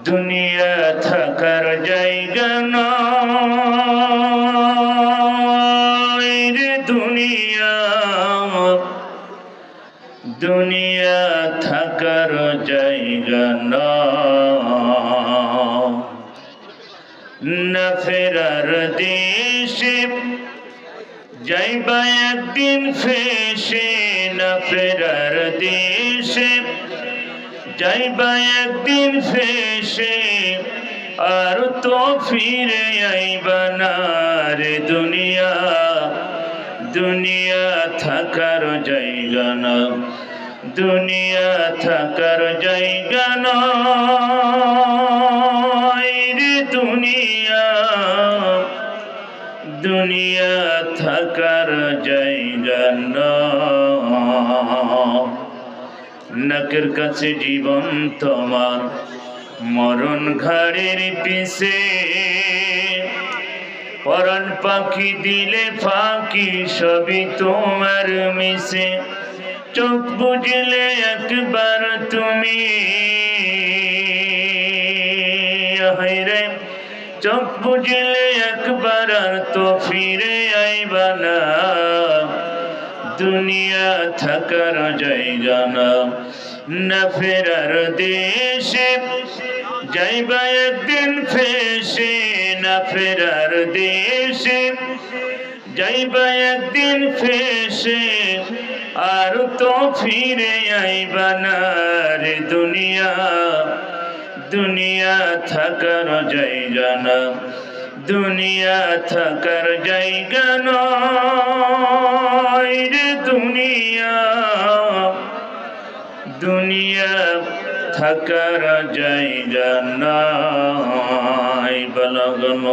দুনিয়া থাকার জায়গা নয় রে দুনিয়া দুনিয়া থাকার জায়গা না ফেরার দেশে যাইবা একদিন ফেসে, না ফেরার দেশে যাইবা একদিন ফেসে আর তো ফিরে আইবা না রে দুনিয়া দুনিয়া থাকার জায়গা না, দুনিয়া থাকার জায়গা রে দুনিয়া দুনিয়া থাকার জায়গা নয়। নাকের কাছে জীবন তোমার। মরণ ঘাড়ের পিছে পরাণ পাখি দিলে ফাঁকি, সবই তোমার মিশে। চোখ বুঝলে একবার তুমি। হায়রে চোখ বুঝলে একবার তো ফিরে আইবা না। দুনিয়া থাকার জায়গা না। না ফেরার দেশে যাইবা একদিন ফেসে, না ফেরার দেশে যাইবা একদিন ফেসে, আর তো ফিরে আইবা না রে দুনিয়া। দুনিয়া থাকার জায়গা না, দুনিয়া থাকার জায়গা নয় দুনিয়া থাকার জায়গা নাই। বলগন